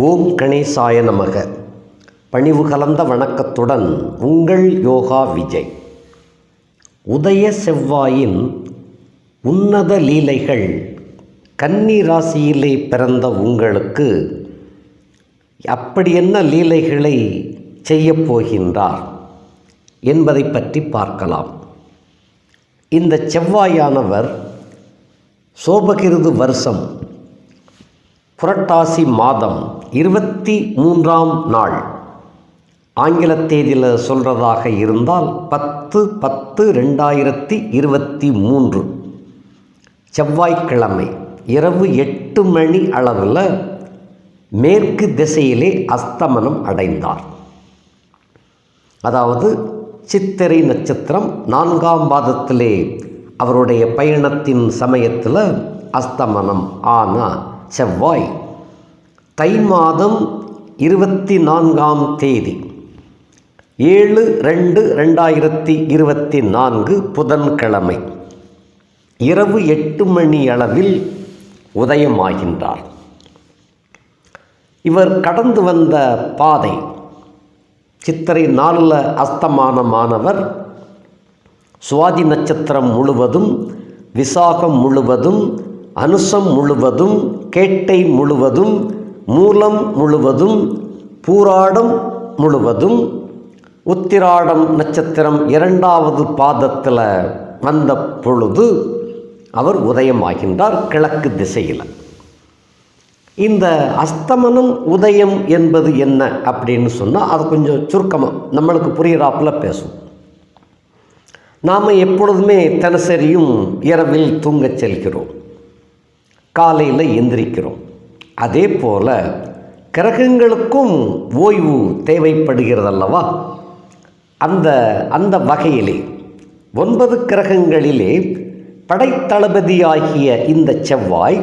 ஓம் கணேசாய நமக. பணிவு கலந்த வணக்கத்துடன் உங்கள் யோகா விஜய். உதய செவ்வாயின் உன்னத லீலைகள் கன்னி ராசியிலே பிறந்த உங்களுக்கு அப்படி என்ன லீலைகளை செய்யப் போகின்றார் என்பதை பற்றி பார்க்கலாம். இந்த செவ்வாயானவர் சோபகிருது வருஷம் புரட்டாசி மாதம் இருபத்தி மூன்றாம் நாள். ஆங்கில தேதியில் சொல்கிறதாக இருந்தால் பத்து பத்து ரெண்டாயிரத்தி இருபத்தி மூன்று. செவ்வாய்க்கிழமை இரவு எட்டு மணி அளவில் மேற்கு திசையிலே அஸ்தமனம் அடைந்தார். அதாவது சித்திரை நட்சத்திரம் நான்காம் பாதத்திலே அவருடைய பயணத்தின் சமயத்தில் அஸ்தமனம். ஆனால் செவ்வாய் தை மாதம் இருபத்தி நான்காம் தேதி ஏழு ரெண்டு ரெண்டாயிரத்தி இருபத்தி நான்கு புதன்கிழமை இரவு எட்டு மணி அளவில் உதயமாகின்றார். இவர் கடந்து வந்த பாதை சித்திரை நாளில் அஸ்தமானமானவர் சுவாதி நட்சத்திரம் முழுவதும் விசாகம் முழுவதும் அனுசம் முழுவதும் கேட்டை முழுவதும் மூலம் முழுவதும் பூராடம் முழுவதும் உத்திராடம் நட்சத்திரம் இரண்டாவது பாதத்தில் வந்த பொழுது அவர் உதயமாகின்றார் கிழக்கு திசையில். இந்த அஸ்தமனம் உதயம் என்பது என்ன அப்படின்னு சொன்னால் அது கொஞ்சம் சுருக்கமாக நம்மளுக்கு புரிகிறாப்பில் பேசும் நாம் எப்பொழுதுமே தினசரியும் இரவில் தூங்கச் செல்கிறோம். காலையில் எந்திரிக்கிறோம். அதே போல் கிரகங்களுக்கும் ஓய்வு தேவைப்படுகிறதல்லவா? அந்த அந்த வகையிலே ஒன்பது கிரகங்களிலே படைத்தளபதியாகிய இந்த செவ்வாய்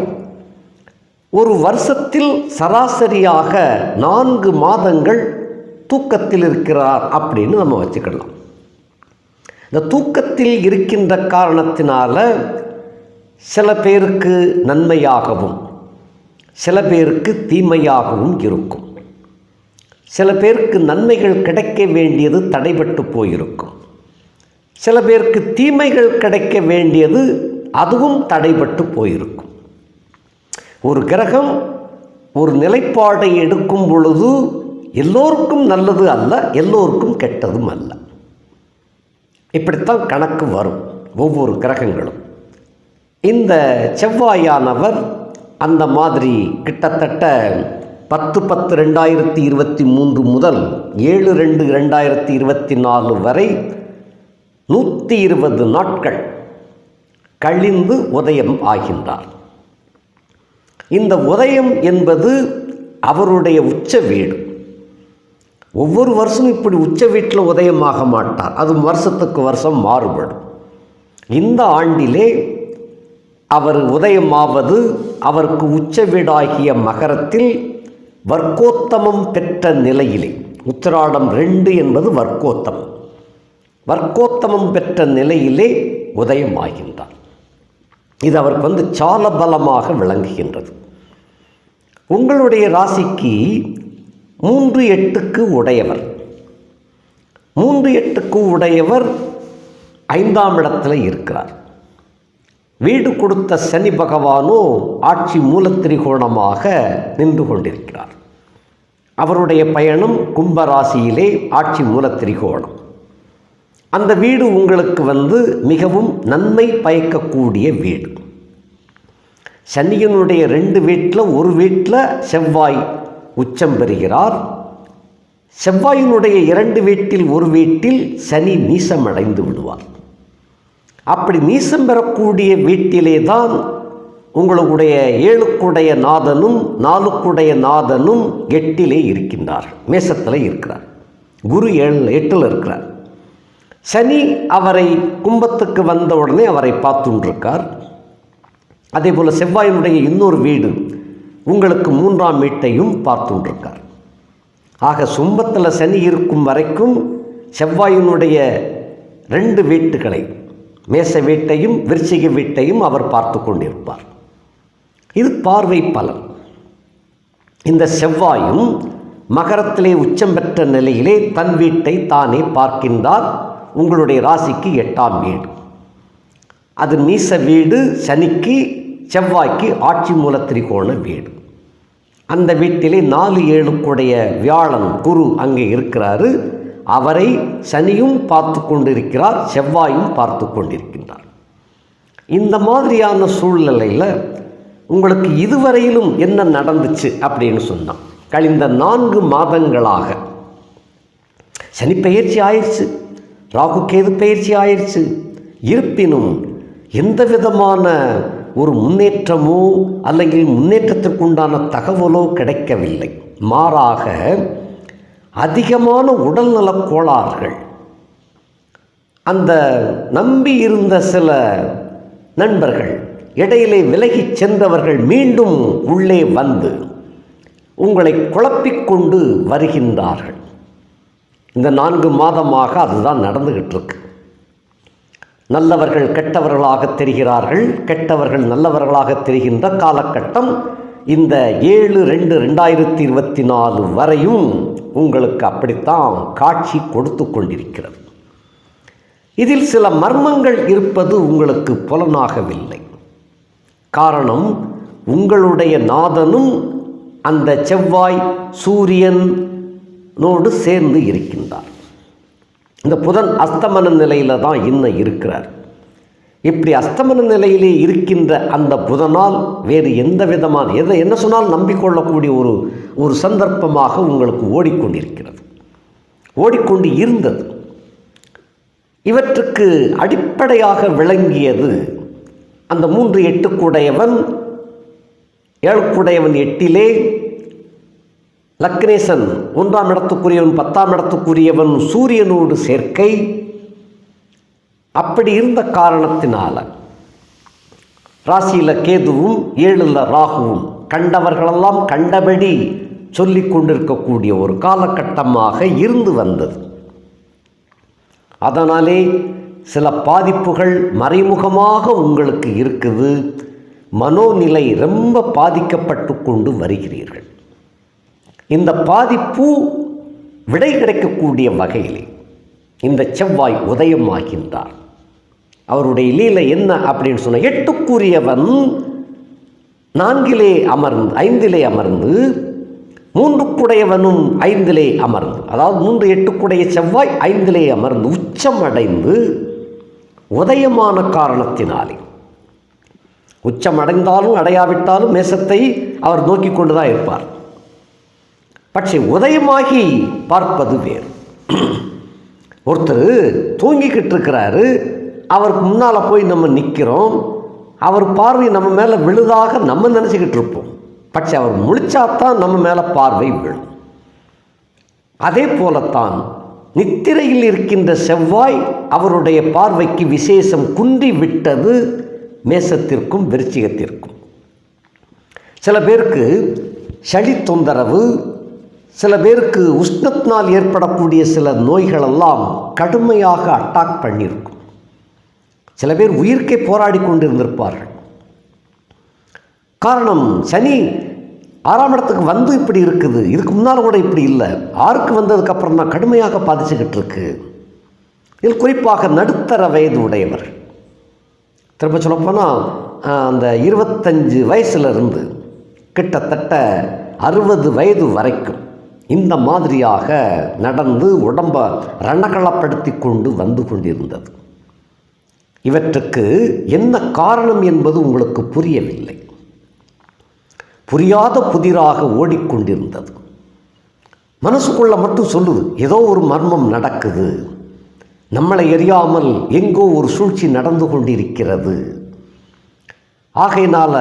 ஒரு வருஷத்தில் சராசரியாக நான்கு மாதங்கள் தூக்கத்தில் இருக்கிறார் அப்படின்னு நம்ம வச்சுக்கலாம். இந்த தூக்கத்தில் இருக்கின்ற காரணத்தினால சில பேருக்கு நன்மையாகவும் சில பேருக்கு தீமையாகவும் இருக்கும். சில பேருக்கு நன்மைகள் கிடைக்க வேண்டியது தடைபட்டு போயிருக்கும். சில பேருக்கு தீமைகள் கிடைக்க வேண்டியது அதுவும் தடைபட்டு போயிருக்கும். ஒரு கிரகம் ஒரு நிலைப்பாடை எடுக்கும் பொழுது எல்லோருக்கும் நல்லது அல்ல எல்லோருக்கும் கெட்டதும் அல்ல. இப்படித்தான் கணக்கு வரும் ஒவ்வொரு கிரகங்களும். இந்த செவ்வாயானவர் அந்த மாதிரி கிட்டத்தட்ட பத்து பத்து ரெண்டாயிரத்தி இருபத்தி மூன்று முதல் ஏழு ரெண்டு ரெண்டாயிரத்தி இருபத்தி நாலு வரை நூற்றி இருபது நாட்கள் கழிந்து உதயம் ஆகின்றார். இந்த உதயம் என்பது அவருடைய உச்ச வீடு. ஒவ்வொரு வருஷமும் இப்படி உச்ச வீட்டில் உதயமாக மாட்டார். அது வருஷத்துக்கு வருஷம் மாறுபடும். இந்த ஆண்டிலே அவர் உதயமாவது அவருக்கு உச்ச வீடாகிய மகரத்தில் வர்க்கோத்தமம் பெற்ற நிலையிலே. உத்திராடம் ரெண்டு என்பது வர்க்கோத்தமம். வர்க்கோத்தமம் பெற்ற நிலையிலே உதயமாகின்றார். இது அவருக்கு வந்து சால பலமாக விளங்குகின்றது. உங்களுடைய ராசிக்கு மூன்று எட்டுக்கு உடையவர். மூன்று எட்டுக்கு உடையவர் ஐந்தாம் இடத்தில் இருக்கிறார். வீடு கொடுத்த சனி பகவானோ ஆட்சி மூலத்திரிகோணமாக நின்று கொண்டிருக்கிறார். அவருடைய பயணம் கும்பராசியிலே ஆட்சி மூலத்திரிகோணம். அந்த வீடு உங்களுக்கு வந்து மிகவும் நன்மை பயக்கக்கூடிய வீடு. சனியனுடைய ரெண்டு வீட்டில் ஒரு வீட்டில் செவ்வாய் உச்சம் பெறுகிறார். செவ்வாயினுடைய இரண்டு வீட்டில் ஒரு வீட்டில் சனி நீசமடைந்து விடுவார். அப்படி நீசம் பெறக்கூடிய வீட்டிலே தான் உங்களுடைய ஏழுக்குடைய நாதனும் நாலுக்குடைய நாதனும் எட்டிலே இருக்கின்றார். மேசத்தில் இருக்கிறார். குரு ஏழு எட்டில் இருக்கிறார். சனி அவரை கும்பத்துக்கு வந்த உடனே அவரை பார்த்துன்றிருக்கார் அதே போல் செவ்வாயினுடைய இன்னொரு வீடு உங்களுக்கு மூன்றாம் வீட்டையும் பார்த்துன்றிருக்கார் ஆக சும்பத்தில் சனி இருக்கும் வரைக்கும் செவ்வாயினுடைய ரெண்டு வீட்டுகளை மேச வீட்டையும் விருச்சிக வீட்டையும் அவர் பார்த்து கொண்டிருப்பார். இது பார்வை பலன். இந்த செவ்வாயும் மகரத்திலே உச்சம் பெற்ற நிலையிலே தன் வீட்டை தானே பார்க்கின்றார். உங்களுடைய ராசிக்கு எட்டாம் வீடு. அது நீச வீடு சனிக்கு செவ்வாய்க்கு ஆட்சி மூல திரிகோண வீடு. அந்த வீட்டிலே நாலு ஏழுக்குடைய வியாழன் குரு அங்கே இருக்கிறாரு. அவரை சனியும் பார்த்து கொண்டிருக்கிறார் செவ்வாயும் பார்த்து கொண்டிருக்கின்றார். இந்த மாதிரியான சூழ்நிலையில் உங்களுக்கு இதுவரையிலும் என்ன நடந்துச்சு அப்படின்னு சொன்னான் கழிந்த நான்கு மாதங்களாக சனி பயிற்சி ஆயிடுச்சு ராகு கேது பயிற்சி ஆயிடுச்சு. இருப்பினும் எந்த விதமான ஒரு முன்னேற்றமோ அல்லது முன்னேற்றத்திற்குண்டான தகவலோ கிடைக்கவில்லை. மாறாக அதிகமான உடல்நலக் கோளாறுகள். அந்த நம்பி இருந்த சில நண்பர்கள் இடையிலே விலகிச் சென்றவர்கள் மீண்டும் உள்ளே வந்து உங்களை குழப்பிக்கொண்டு வருகின்றார்கள். இந்த நான்கு மாதமாக அதுதான் நடந்துகிட்டு இருக்கு நல்லவர்கள் கெட்டவர்களாக தெரிகிறார்கள் கெட்டவர்கள் நல்லவர்களாக தெரிகின்ற காலகட்டம் இந்த ஏழு ரெண்டு ரெண்டாயிரத்தி இருபத்தி நாலு வரையும் உங்களுக்கு அப்படித்தான் காட்சி கொடுத்து கொண்டிருக்கிறது. இதில் சில மர்மங்கள் இருப்பது உங்களுக்கு புலனாகவில்லை. காரணம் உங்களுடைய நாதனும் அந்த செவ்வாய் சூரியனோடு சேர்ந்து இருக்கின்றார். இந்த புதன் அஸ்தமன நிலையில் தான் இன்னும் இருக்கிறார். இப்படி அஸ்தமன நிலையிலே இருக்கின்ற அந்த புதனால் வேறு எந்த விதமான எதை என்ன சொன்னாலும் நம்பிக்கொள்ளக்கூடிய ஒரு ஒரு சந்தர்ப்பமாக உங்களுக்கு ஓடிக்கொண்டிருக்கிறது. ஓடிக்கொண்டு இருந்தது. இவற்றுக்கு அடிப்படையாக விளங்கியது அந்த மூன்று எட்டுக்குடையவன் ஏழுக்குடையவன் எட்டிலே லக்னேசன் ஒன்றாம் இடத்துக்குரியவன் பத்தாம் இடத்துக்குரியவன் சூரியனோடு சேர்க்கை அப்படி இருந்த காரணத்தினால ராசியில் கேதுவும் ஏழில் ராகுவும் கண்டவர்களெல்லாம் கண்டபடி சொல்லி கொண்டிருக்கக்கூடிய ஒரு காலகட்டமாக இருந்து வந்தது. அதனாலே சில பாதிப்புகள் மறைமுகமாக உங்களுக்கு இருக்குது. மனோநிலை ரொம்ப பாதிக்கப்பட்டு கொண்டு வருகிறீர்கள். இந்த பாதிப்பு விடை கிடைக்கக்கூடிய வகையிலே இந்த செவ்வாய் உதயமாகின்றார். அவருடைய லீலை என்ன அப்படின்னு சொன்ன எட்டுக்குரியவன் நான்கிலே அமர்ந்து ஐந்திலே அமர்ந்து மூன்றுக்குடையவனும் ஐந்திலே அமர்ந்து அதாவது மூன்று எட்டுக்குடைய செவ்வாய் ஐந்திலே அமர்ந்து உச்சம் அடைந்து உதயமான காரணத்தினாலே. உச்சம் அடைந்தாலும் அடையாவிட்டாலும் மேசத்தை அவர் நோக்கி கொண்டு தான் இருப்பார். பட்சே உதயமாகி பார்ப்பது வேறு. ஒருத்தர் தூங்கிக்கிட்டு இருக்கிறாரு அவருக்கு முன்னால் போய் நம்ம நிற்கிறோம் அவர் பார்வை நம்ம மேலே விழுதாக நம்ம நினச்சிக்கிட்டு இருப்போம். பட்சே அவர் முழிச்சாத்தான் நம்ம மேலே பார்வை விழும். அதே போலத்தான் நித்திரையில் இருக்கின்ற செவ்வாய் அவருடைய பார்வைக்கு விசேஷம் குன்றி விட்டது மேசத்திற்கும் விருச்சிகத்திற்கும். சில பேருக்கு சளி தொந்தரவு சில பேருக்கு உஷ்ணத்தினால் ஏற்படக்கூடிய சில நோய்களெல்லாம் கடுமையாக அட்டாக் பண்ணியிருக்கும். சில பேர் உயிர்க்கே போராடி கொண்டிருந்திருப்பார்கள். காரணம் சனி ஆறாம் இடத்துக்கு வந்து இப்படி இருக்குது. இதுக்கு முன்னால் கூட இப்படி இல்லை. ஆறுக்கு வந்ததுக்கப்புறம் தான் கடுமையாக பாதிச்சுக்கிட்டு இருக்கு. இதில் குறிப்பாக நடுத்தர வயது உடையவர். திரும்ப சொல்லப்போனால் அந்த இருபத்தஞ்சு வயசுலேருந்து கிட்டத்தட்ட அறுபது வயது வரைக்கும் இந்த மாதிரியாக நடந்து உடம்பை ரணகளப்படுத்தி கொண்டு வந்து கொண்டிருந்தது. இவற்றுக்கு என்ன காரணம் என்பது உங்களுக்கு புரியவில்லை. புரியாத புதிராக ஓடிக்கொண்டிருந்தது. மனசுக்குள்ள மட்டும் சொல்லுது ஏதோ ஒரு மர்மம் நடக்குது. நம்மளை எறியாமல் எங்கோ ஒரு சூழ்ச்சி நடந்து கொண்டிருக்கிறது. ஆகையினால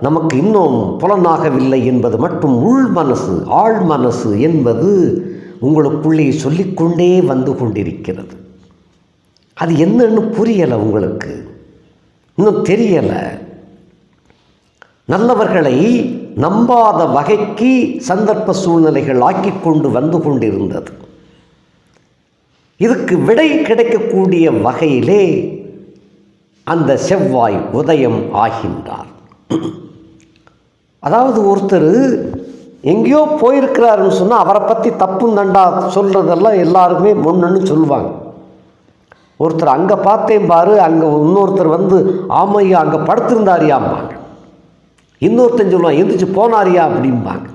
நமக்கு இன்னும் புலனாகவில்லை என்பது மட்டும் உள் மனசு ஆழ் மனசு என்பது உங்களுக்குள்ளே சொல்லிக்கொண்டே வந்து கொண்டிருக்கிறது. அது என்னன்னு புரியலை உங்களுக்கு. இன்னும் தெரியலை. நல்லவர்களை நம்பாத வகைக்கு சந்தர்ப்ப சூழ்நிலைகள் ஆக்கி கொண்டு வந்து கொண்டிருந்தது. இதுக்கு விடை கிடைக்கக்கூடிய வகையிலே அந்த செவ்வாய் உதயம் ஆகின்றார். அதாவது ஒருத்தர் எங்கேயோ போயிருக்கிறாருன்னு சொன்னால் அவரை பற்றி தப்பும் தண்டா சொல்கிறதெல்லாம் எல்லாருமே முன்னன்னு சொல்லுவாங்க. ஒருத்தர் அங்கே பார்த்தேன் பாரு அங்கே இன்னொருத்தர் வந்து ஆமையா அங்கே படுத்திருந்தாரியாம்பாங்க இன்னொருத்தன் சொல்லுவான் எந்திரிச்சு போனாரியா அப்படிம்பாங்க.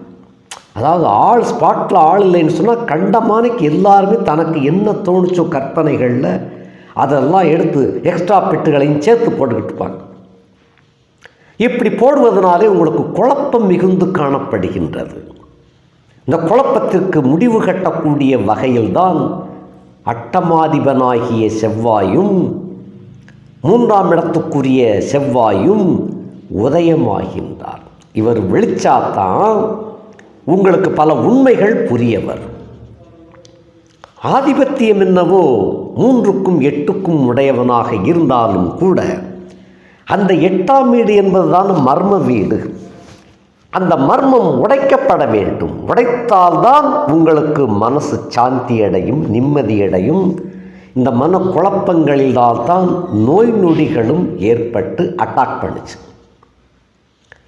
அதாவது ஆள் ஸ்பாட்டில் ஆள் இல்லைன்னு சொன்னால் கண்டமானிக்கு எல்லாருமே தனக்கு என்ன தோணுச்சோ கற்பனைகளில் அதெல்லாம் எடுத்து எக்ஸ்ட்ரா பெட்டுகளையும் சேர்த்து போட்டுக்கிட்டுப்பாங்க இப்படி போடுவதனாலே உங்களுக்கு குழப்பம் மிகுந்து காணப்படுகின்றது. இந்த குழப்பத்திற்கு முடிவு கட்டக்கூடிய வகையில்தான் அட்டமாதிபனாகிய செவ்வாயும் மூன்றாம் இடத்துக்குரிய செவ்வாயும் உதயமாகின்றார். இவர் வெளிச்சாத்தான் உங்களுக்கு பல உண்மைகள் புரியவர். ஆதிபத்தியம் என்னவோ மூன்றுக்கும் எட்டுக்கும் உடையவனாக இருந்தாலும் கூட அந்த எட்டாம் வீடு என்பதுதான் மர்ம வீடு. அந்த மர்மம் உடைக்கப்பட வேண்டும். உடைத்தால்தான் உங்களுக்கு மனசு சாந்தி அடையும் நிம்மதியடையும். இந்த மன குழப்பங்களினால் தான் நோய் நொடிகளும் ஏற்பட்டு அட்டாக் பண்ணுச்சு.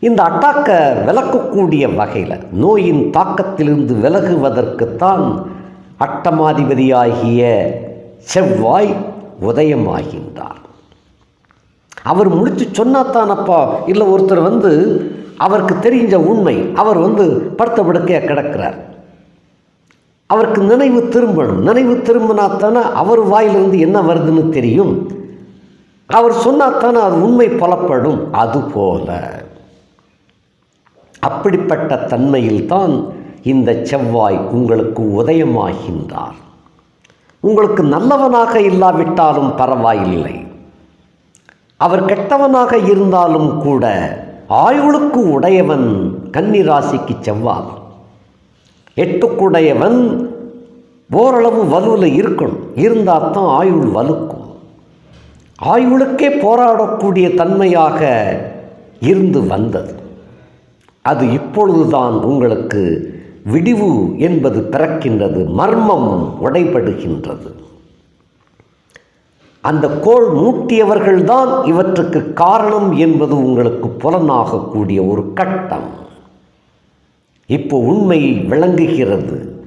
இந்த அட்டாக்கை விளக்கக்கூடிய வகையில் நோயின் தாக்கத்திலிருந்து விலகுவதற்குத்தான் அட்டமாதிபதியாகிய செவ்வாய் உதயமாகின்றார். அவர் முடிச்சு சொன்னாத்தானப்பா இல்லை ஒருத்தர் வந்து அவருக்கு தெரிஞ்ச உண்மை அவர் வந்து படுத்த படுக்கையாக கிடக்கிறார். அவருக்கு நினைவு திரும்பணும். நினைவு திரும்பினாத்தானே அவர் வாயிலிருந்து என்ன வருதுன்னு தெரியும். அவர் சொன்னாத்தானே அது உண்மை புலப்படும். அதுபோல அப்படிப்பட்ட தன்மையில்தான் இந்த செவ்வாய் உங்களுக்கு உதயமாகின்றார். உங்களுக்கு நல்லவனாக இல்லாவிட்டாலும் பரவாயில்லை. அவர் கெட்டவனாக இருந்தாலும் கூட ஆயுளுக்கு உடையவன் கன்னிராசிக்கு செவ்வாய். எட்டுக்குடையவன் ஓரளவு வலுவில் இருக்கணும். இருந்தால் தான் ஆயுள் வலுக்கும். ஆயுளுக்கே போராடக்கூடிய தன்மையாக இருந்து வந்தது. அது இப்பொழுதுதான் உங்களுக்கு விடிவு என்பது பிறக்கின்றது மர்மம் உடைபடுகின்றது. அந்த கோள் மூட்டியவர்கள்தான் இவற்றுக்கு காரணம் என்பது உங்களுக்கு புலனாகக்கூடிய ஒரு கட்டம். இப்போ உண்மை விளங்குகிறது.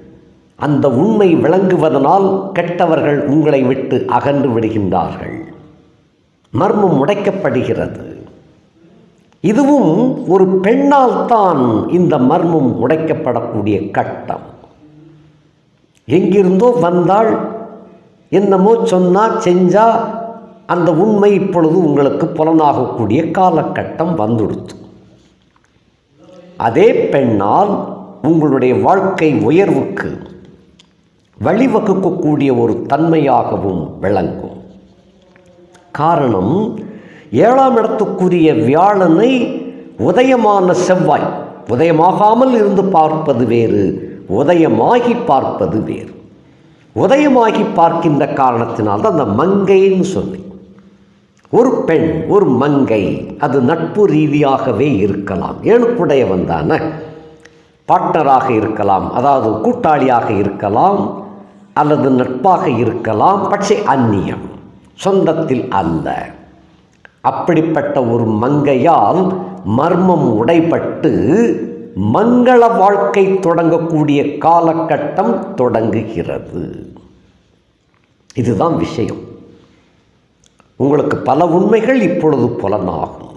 அந்த உண்மை விளங்குவதனால் கெட்டவர்கள் உங்களை விட்டு அகன்று விடுகின்றார்கள். மர்மம் உடைக்கப்படுகிறது. இதுவும் ஒரு பெண்ணால் தான் இந்த மர்மம் உடைக்கப்படக்கூடிய கட்டம். எங்கிருந்தோ வந்தால் என்னமோ சொன்னால் செஞ்சால் அந்த உண்மை இப்பொழுது உங்களுக்கு புலனாகக்கூடிய காலகட்டம் வந்துடுத்து. அதே பெண்ணால் உங்களுடைய வாழ்க்கை உயர்வுக்கு வழிவகுக்கக்கூடிய ஒரு தன்மையாகவும் விளங்கும். காரணம் ஏழாம் இடத்துக்குரிய வியாழனை உதயமான செவ்வாய் உதயமாகாமல் இருந்து பார்ப்பது வேறு உதயமாகி பார்ப்பது வேறு. உதயமாகி பார்க்கின்ற காரணத்தினால் தான் அந்த மங்கைன்னு சொன்னேன் ஒரு பெண் ஒரு மங்கை அது நட்பு ரீதியாகவே இருக்கலாம். ஏழுக்குடையவன் தானே பார்ட்னராக இருக்கலாம் அதாவது கூட்டாளியாக இருக்கலாம் அல்லது நட்பாக இருக்கலாம் பட்சே அந்நியம் சொந்தத்தில் அல்ல. அப்படிப்பட்ட ஒரு மங்கையால் மர்மம் உடைபட்டு மங்கள வாழ்க்கை தொடங்கக்கூடிய காலகட்டம் தொடங்குகிறது. இதுதான் விஷயம். உங்களுக்கு பல உண்மைகள் இப்பொழுது புலனாகும்.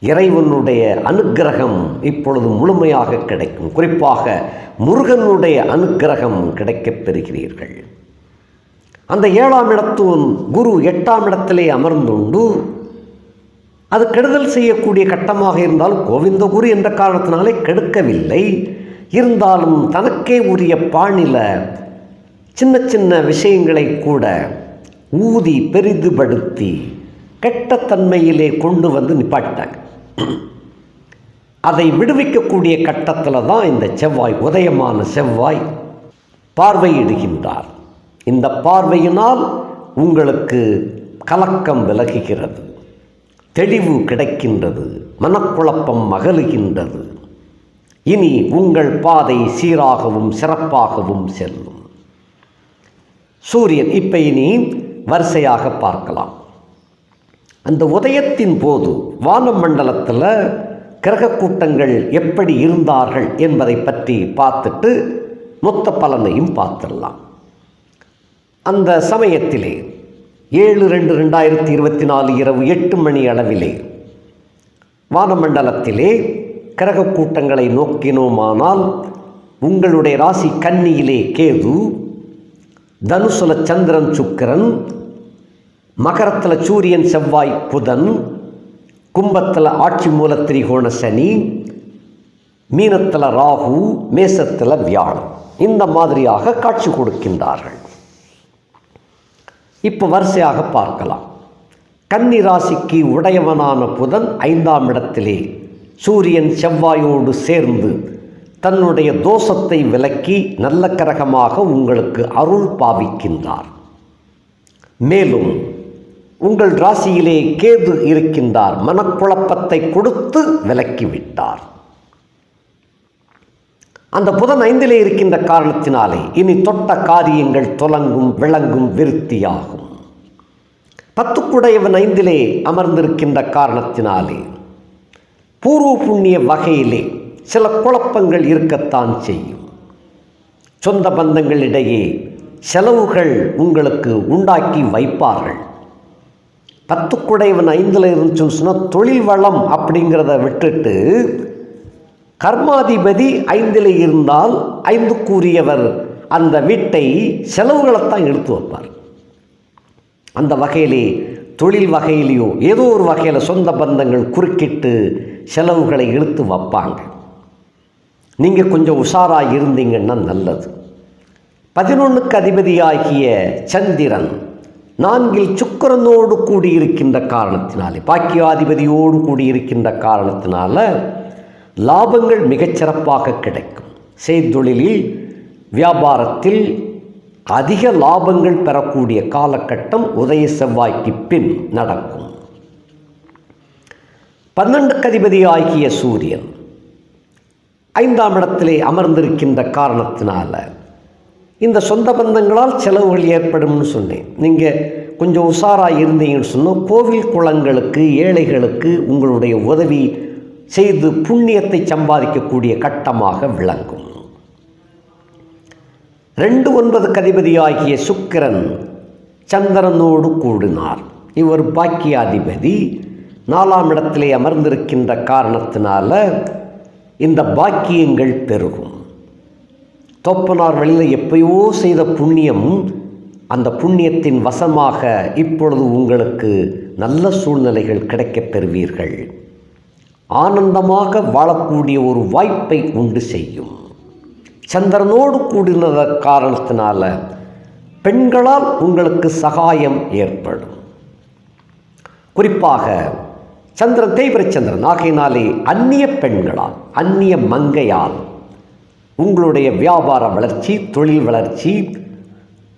இறைவனுடைய அனுக்கிரகம் இப்பொழுது முழுமையாக கிடைக்கும். குறிப்பாக முருகனுடைய அனுக்கிரகம் கிடைக்கப் பெறுகிறீர்கள். அந்த ஏழாம் இடத்துவன் குரு எட்டாம் இடத்திலே அமர்ந்துண்டு அது கெடுதல் செய்யக்கூடிய கட்டமாக இருந்தாலும் கோவிந்தகுரு என்ற காரணத்தினாலே கெடுக்கவில்லை. இருந்தாலும் தனக்கே உரிய பாணில சின்ன சின்ன விஷயங்களை கூட ஊதி பெரிதுபடுத்தி கெட்டத்தன்மையிலே கொண்டு வந்து நிப்பாட்டாங்க அதை விடுவிக்கக்கூடிய கட்டத்தில் தான் இந்த செவ்வாய் உதயமான செவ்வாய் பார்வையிடுகின்றார். இந்த பார்வையினால் உங்களுக்கு கலக்கம் விலகுகிறது. தெளிவு கிடைக்கின்றது மனக்குழப்பம் மகளுகின்றது இனி உங்கள் பாதை சீராகவும் சிறப்பாகவும் செல்லும். சூரியன் இப்போ இனி வரிசையாக பார்க்கலாம். அந்த உதயத்தின் போது வானமண்டலத்தில் கிரக கூட்டங்கள் எப்படி இருந்தார்கள் என்பதை பற்றி பார்த்துட்டு மொத்த பலனையும் பார்த்துடலாம். அந்த சமயத்திலே ஏழு ரெண்டு ரெண்டாயிரத்தி இருபத்தி நாலு இரவு எட்டு மணி அளவிலே வானமண்டலத்திலே கிரகக்கூட்டங்களை நோக்கினோமானால் உங்களுடைய ராசி கன்னியிலே கேது தனுசுல சந்திரன் சுக்கிரன் மகரத்தில் சூரியன் செவ்வாய் புதன் கும்பத்தில் ஆட்சி மூல திரிகோண சனி மீனத்தில் ராகு மேசத்தில் வியாழம் இந்த மாதிரியாக காட்சி கொடுக்கின்றார்கள். இப்போ வரிசையாக பார்க்கலாம். கன்னி ராசிக்கு உடையவனான புதன் ஐந்தாம் இடத்திலே சூரியன் செவ்வாயோடு சேர்ந்து தன்னுடைய தோஷத்தை விலக்கி நல்ல கிரகமாக உங்களுக்கு அருள் பாவிக்கின்றார். மேலும் உங்கள் ராசியிலே கேது இருக்கின்றார். மனக்குழப்பத்தை கொடுத்து விலக்கிவிட்டார். அந்த புதன் ஐந்திலே இருக்கின்ற காரணத்தினாலே இனி தொட்ட காரியங்கள் தொலங்கும் விளங்கும் விருத்தியாகும். பத்துக்குடையவன் ஐந்திலே அமர்ந்திருக்கின்ற காரணத்தினாலே பூர்வ புண்ணிய வகையிலே சில குழப்பங்கள் இருக்கத்தான் செய்யும். சொந்த பந்தங்களிடையே செலவுகள் உங்களுக்கு உண்டாக்கி வைப்பார்கள். பத்துக்குடையவன் ஐந்தில் இருந்துச்சுன்னு சொன்னால் தொழில் வளம் அப்படிங்கிறத விட்டுட்டு கர்மாதிபதி ஐந்தில் இருந்தால் ஐந்துக்குரியவர் அந்த வீட்டை செலவுகளைத்தான் எடுத்து வைப்பார். அந்த வகையிலே தொழில் வகையிலேயோ ஏதோ ஒரு வகையில் சொந்த பந்தங்கள் குறுக்கிட்டு செலவுகளை இழுத்து வைப்பாங்க. நீங்கள் கொஞ்சம் உஷாராக இருந்தீங்கன்னா நல்லது. பதினொன்றுக்கு அதிபதியாகிய சந்திரன் நான்கில் சுக்கரனோடு கூடியிருக்கின்ற காரணத்தினாலே பாக்கியாதிபதியோடு கூடியிருக்கின்ற காரணத்தினால லாபங்கள் மிகச்சிறப்பாக கிடைக்கும். செய்தொழிலில் வியாபாரத்தில் அதிக லாபங்கள் பெறக்கூடிய காலகட்டம் உதய செவ்வாய்க்கு பின் நடக்கும். பன்னெண்டுக்கு அதிபதி ஆகிய சூரியன் ஐந்தாம் இடத்திலே அமர்ந்திருக்கின்ற காரணத்தினால இந்த சொந்த பந்தங்களால் செலவுகள் ஏற்படும்னு சொன்னேன். நீங்கள் கொஞ்சம் உஷாராக இருந்தீங்கன்னு சொன்னால் கோவில் குளங்களுக்கு ஏழைகளுக்கு உங்களுடைய உதவி செய்து புண்ணியத்தை சம்பாதிக்கக்கூடிய கட்டமாக விளங்கும். ரெண்டு ஒன்பது கதிபதியாகிய சுக்கிரன் சந்திரனோடு கூடினார். இவர் பாக்கியாதிபதி. நாலாம் இடத்திலே அமர்ந்திருக்கின்ற காரணத்தினால இந்த பாக்கியங்கள் பெருகும். தொப்பனார் வழியில் எப்பயோ செய்த புண்ணியம் அந்த புண்ணியத்தின் வசமாக இப்பொழுது உங்களுக்கு நல்ல சூழ்நிலைகள் கிடைக்கப் பெறுவீர்கள். ஆனந்தமாக வாழக்கூடிய ஒரு வாய்ப்பை உண்டு செய்யும். சந்திரனோடு கூடினத காரணத்தினால பெண்களால் உங்களுக்கு சகாயம் ஏற்படும். குறிப்பாக சந்திரன் தேய்பிரச்சந்திரன் ஆகையினாலே அந்நிய பெண்களால் அந்நிய மங்கையால் உங்களுடைய வியாபார வளர்ச்சி தொழில் வளர்ச்சி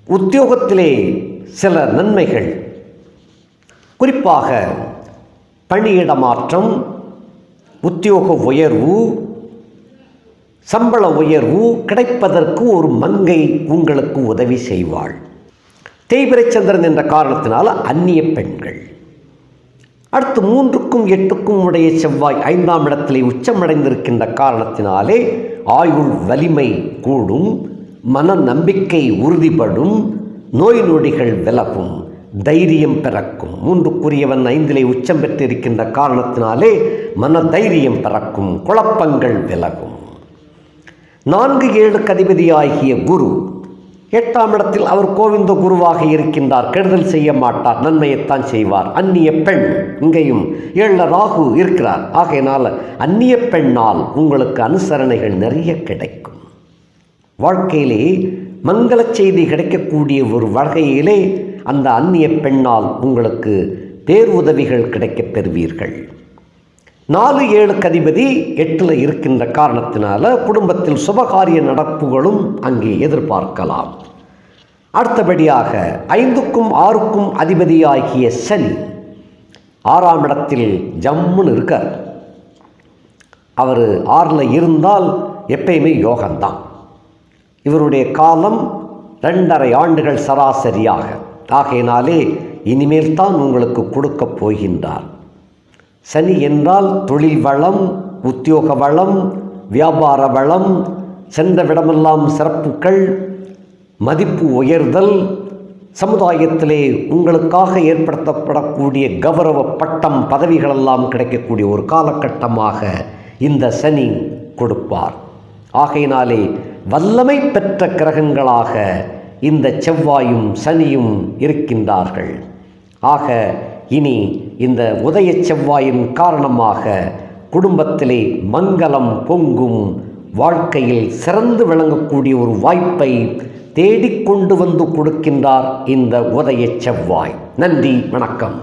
உத்தியோகத்திலே சில நன்மைகள். குறிப்பாக பணியிட மாற்றம் உத்தியோக உயர்வு சம்பள உயர்வு கிடைப்பதற்கு ஒரு மங்கை உங்களுக்கு உதவி செய்வாள். தேய்பிரச்சந்திரன் என்ற காரணத்தினால் அந்நிய பெண்கள். அடுத்து மூன்றுக்கும் எட்டுக்கும் உடைய செவ்வாய் ஐந்தாம் இடத்திலே உச்சமடைந்திருக்கின்ற காரணத்தினாலே ஆயுள் வலிமை கூடும் மன நம்பிக்கை உறுதிப்படும் நோய் நொடிகள் விலகும். தைரியம் பிறக்கும். மூன்றுக்குரியவன் ஐந்திலே உச்சம் பெற்றிருக்கின்ற காரணத்தினாலே மன தைரியம் பிறக்கும். குழப்பங்கள் விலகும். நான்கு ஏழு கதிபதியாகிய குரு எட்டாம் இடத்தில் அவர் கோவிந்த குருவாக இருக்கின்றார். கெடுதல் செய்ய மாட்டார் நன்மையைத்தான் செய்வார். அந்நிய பெண் இங்கேயும் ஏழ ராகு இருக்கிறார். ஆகையினால் அந்நிய பெண்ணால் உங்களுக்கு அனுசரணைகள் நிறைய கிடைக்கும். வாழ்க்கையிலே மங்கள செய்தி கிடைக்கக்கூடிய ஒரு வகையிலே அந்த அந்நிய பெண்ணால் உங்களுக்கு பேருதவிகள் கிடைக்கப் பெறுவீர்கள். நாலு ஏழு கதிபதி எட்டில் இருக்கின்ற காரணத்தினால குடும்பத்தில் சுபகாரிய நடப்புகளும் அங்கே எதிர்பார்க்கலாம். அடுத்தபடியாக ஐந்துக்கும் ஆறுக்கும் அதிபதியாகிய சனி ஆறாம் இடத்தில் ஜம்முன்னு இருக்கார். அவர் ஆறில் இருந்தால் எப்பயுமே யோகம்தான் இவருடைய காலம் ரெண்டரை ஆண்டுகள் சராசரியாக. ஆகையினாலே இனிமேல் தான் உங்களுக்கு கொடுக்கப் போகின்றார். சனி என்றால் தொழில் வளம் உத்தியோக வளம் வியாபார வளம் சென்ற விடமெல்லாம் சிறப்புகள் மதிப்பு உயர்தல் சமுதாயத்திலே உங்களுக்காக ஏற்படுத்தப்படக்கூடிய கௌரவ பட்டம் பதவிகளெல்லாம் கிடைக்கக்கூடிய ஒரு காலகட்டமாக இந்த சனி கொடுப்பார். ஆகையினாலே வல்லமை பெற்ற கிரகங்களாக இந்த செவ்வாயும் சனியும் இருக்கின்றார்கள். ஆக இனி இந்த உதய செவ்வாயின் காரணமாக குடும்பத்திலே மங்களம் பொங்கும். வாழ்க்கையில் சிறந்து விளங்கக்கூடிய ஒரு வாய்ப்பை தேடிக்கொண்டு வந்து கொடுக்கின்றார் இந்த உதய செவ்வாய். நன்றி வணக்கம்.